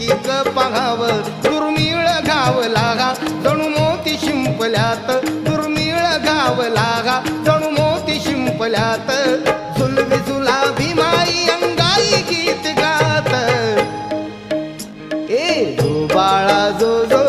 एक पाहाव दुर्मिळ गाव लागा. जणू मोती शिंपल्यात दुर्मिळ गाव लागा. जणू मोती शिंपल्यात झुलवी झुला अंगाई गीत गात. ए बाळा जो जो